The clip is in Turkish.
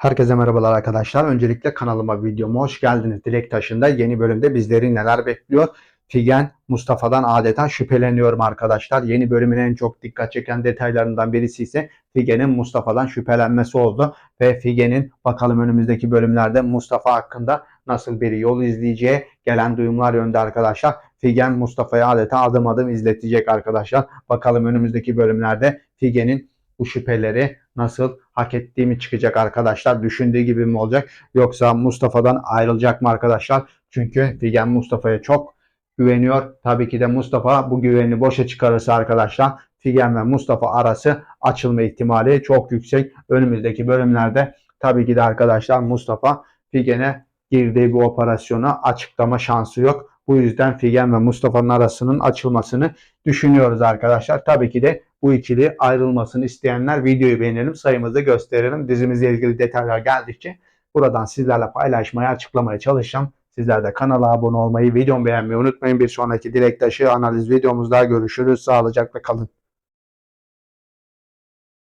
Herkese merhabalar arkadaşlar. Öncelikle kanalıma videoma hoş geldiniz. Dilek Taşı'nda yeni bölümde bizleri neler bekliyor? Figen Mustafa'dan adeta şüpheleniyorum arkadaşlar. Yeni bölümün en çok dikkat çeken detaylarından birisi ise Figen'in Mustafa'dan şüphelenmesi oldu. Ve Figen'in bakalım önümüzdeki bölümlerde Mustafa hakkında nasıl bir yol izleyeceği gelen duyumlar yönde arkadaşlar. Figen Mustafa'ya adeta adım adım izletecek arkadaşlar. Bakalım önümüzdeki bölümlerde Figen'in bu şüpheleri nasıl hak ettiği mi çıkacak arkadaşlar? Düşündüğü gibi mi olacak? Yoksa Mustafa'dan ayrılacak mı arkadaşlar? Çünkü Figen Mustafa'ya çok güveniyor. Tabii ki de Mustafa bu güvenini boşa çıkarırsa arkadaşlar Figen ve Mustafa arası açılma ihtimali çok yüksek. Önümüzdeki bölümlerde tabii ki de arkadaşlar Mustafa Figen'e girdiği bu operasyona açıklama şansı yok. Bu yüzden Figen ve Mustafa'nın arasının açılmasını düşünüyoruz arkadaşlar. Tabii ki de bu ikili ayrılmasını isteyenler videoyu beğenelim, sayımızı gösterelim. Dizimizle ilgili detaylar geldikçe buradan sizlerle paylaşmaya, açıklamaya çalışacağım. Sizler de kanala abone olmayı, videomu beğenmeyi unutmayın. Bir sonraki dilek taşı analiz videomuzda görüşürüz. Sağlıcakla kalın.